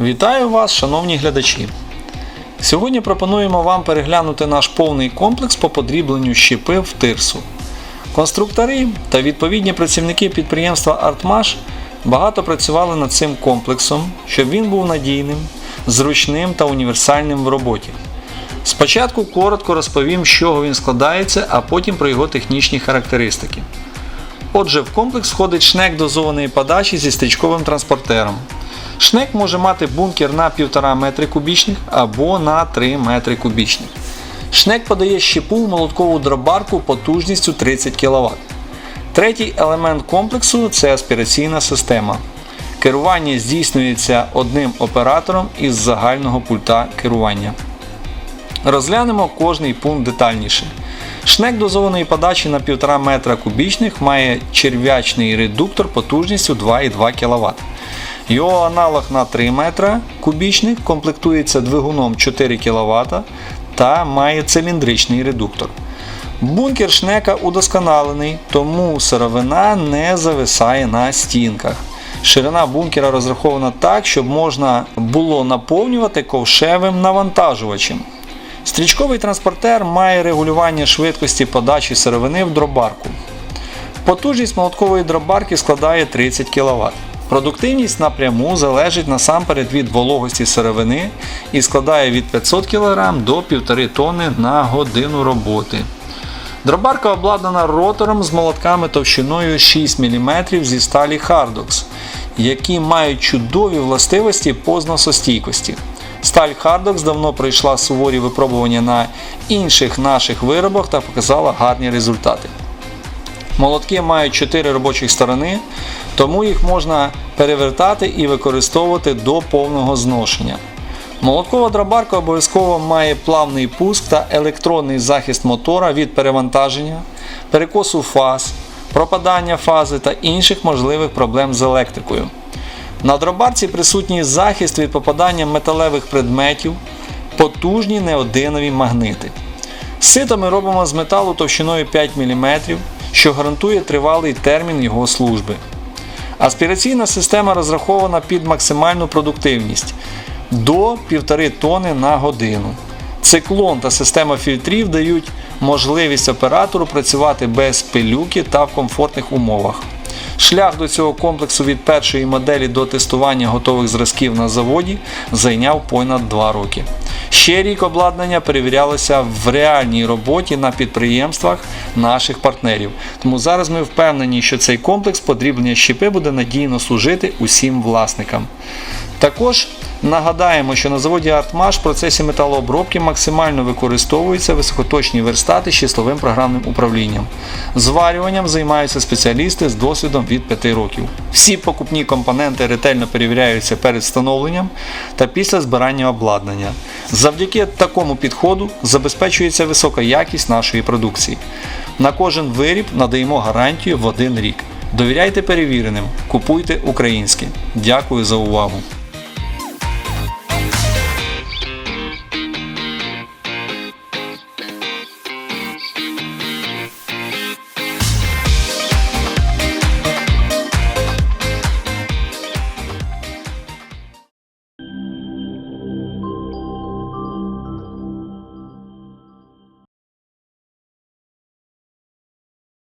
Вітаю вас, шановні глядачі! Сьогодні пропонуємо вам переглянути наш повний комплекс по подрібленню щепи в тирсу. Конструктори та відповідні працівники підприємства Артмаш багато працювали над цим комплексом, щоб він був надійним, зручним та універсальним в роботі. Спочатку коротко розповім, з чого він складається, а потім про його технічні характеристики. Отже, в комплекс входить шнек дозованої подачі зі стрічковим транспортером. Шнек може мати бункер на 1,5 метри кубічних або на 3 метри кубічних. Шнек подає щепу в молоткову дробарку потужністю 30 кВт. Третій елемент комплексу це аспіраційна система. Керування здійснюється одним оператором із загального пульта керування. Розглянемо кожний пункт детальніше. Шнек дозованої подачі на 1,5 метра кубічних має черв'ячний редуктор потужністю 2,2 кВт. Його аналог на 3 метра кубічних комплектується двигуном 4 кВт та має циліндричний редуктор. Бункер шнека удосконалений, тому сировина не зависає на стінках. Ширина бункера розрахована так, щоб можна було наповнювати ковшевим навантажувачем. Стрічковий транспортер має регулювання швидкості подачі сировини в дробарку. Потужність молоткової дробарки складає 30 кВт. Продуктивність напряму залежить насамперед від вологості сировини і складає від 500 кг до 1,5 тонни на годину роботи. Дробарка обладнана ротором з молотками товщиною 6 мм зі сталі Hardox, які мають чудові властивості по зносостійкості. Сталь Hardox давно пройшла суворі випробування на інших наших виробах та показала гарні результати. Молотки мають 4 робочих сторони, тому їх можна перевертати і використовувати до повного зношення. Молоткова дробарка обов'язково має плавний пуск та електронний захист мотора від перевантаження, перекосу фаз, пропадання фази та інших можливих проблем з електрикою. На дробарці присутній захист від попадання металевих предметів, потужні неодинові магнити. Сито ми робимо з металу товщиною 5 мм, що гарантує тривалий термін його служби. Аспіраційна система розрахована під максимальну продуктивність до 1,5 тонни на годину. Циклон та система фільтрів дають можливість оператору працювати без пилюки та в комфортних умовах. Шлях до цього комплексу від першої моделі до тестування готових зразків на заводі зайняв понад 2 роки. Ще рік обладнання перевірялося в реальній роботі на підприємствах наших партнерів. Тому зараз ми впевнені, що цей комплекс подріблення щепи буде надійно служити усім власникам. Також нагадаємо, що на заводі Артмаш в процесі металообробки максимально використовуються високоточні верстати з числовим програмним управлінням. Зварюванням займаються спеціалісти з досвідом від 5 років. Всі покупні компоненти ретельно перевіряються перед встановленням та після збирання обладнання. Завдяки такому підходу забезпечується висока якість нашої продукції. На кожен виріб надаємо гарантію в один рік. Довіряйте перевіреним, купуйте українське. Дякую за увагу!